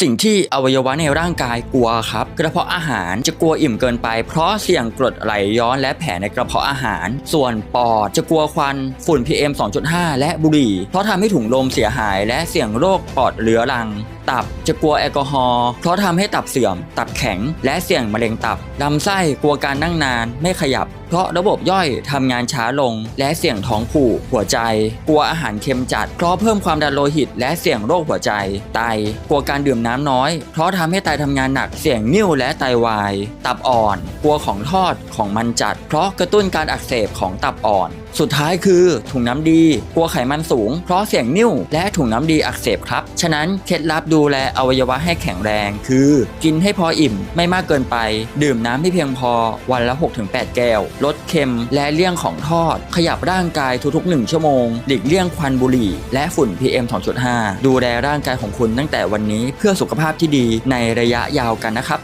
สิ่งที่อวัยวะในร่างกายกลัวครับกระเพาะอาหารจะกลัวอิ่มเกินไป เพราะเสี่ยงกรดไหลย้อนและแผลในกระเพาะอาหาร ส่วนปอดจะกลัวควันฝุ่น PM 2.5 และบุหรี่ เพราะทำให้ถุงลมเสียหาย และเสี่ยงโรคปอดเรื้อรัง ตับจะกลัวแอลกอฮอล์เพราะทำให้ตับเสื่อม ตับแข็ง และเสี่ยงมะเร็งตับลำไส้กลัวการนั่งนานไม่ขยับ เพราะระบบย่อยทำงานช้าลง และเสี่ยงท้องผูกหัวใจ กลัวอาหารเค็มจัด เพราะเพิ่มความดันโลหิต และเสี่ยงโรคหัวใจ ไตกลัวการดื่มน้ำน้อย เพราะทำให้ไตทำงานหนักเสี่ยงนิ่วและไตวาย ตับอ่อนกลัวของทอดของมันจัด เพราะกระตุ้นการอักเสบของตับอ่อน สุดท้ายคือถุงน้ำดีกลัวไขมันสูง เพราะเสี่ยงนิ่วและถุงน้ำดีอักเสบครับ ฉะนั้นเคล็ดลับดูแลอวัยวะให้แข็งแรง คือ กินให้พออิ่มไม่มากเกินไป ดื่มน้ำให้เพียงพอวันละ 6-8 แก้ว ลดเค็มและเลี่ยงของทอด ขยับร่างกายทุกๆ 1 ชั่วโมง หลีกเลี่ยงควันบุหรี่ และฝุ่น PM 2.5 ดูแลร่างกายของคุณตั้งแต่วันนี้เพื่อสุขภาพที่ดีในระยะยาวกันนะครับ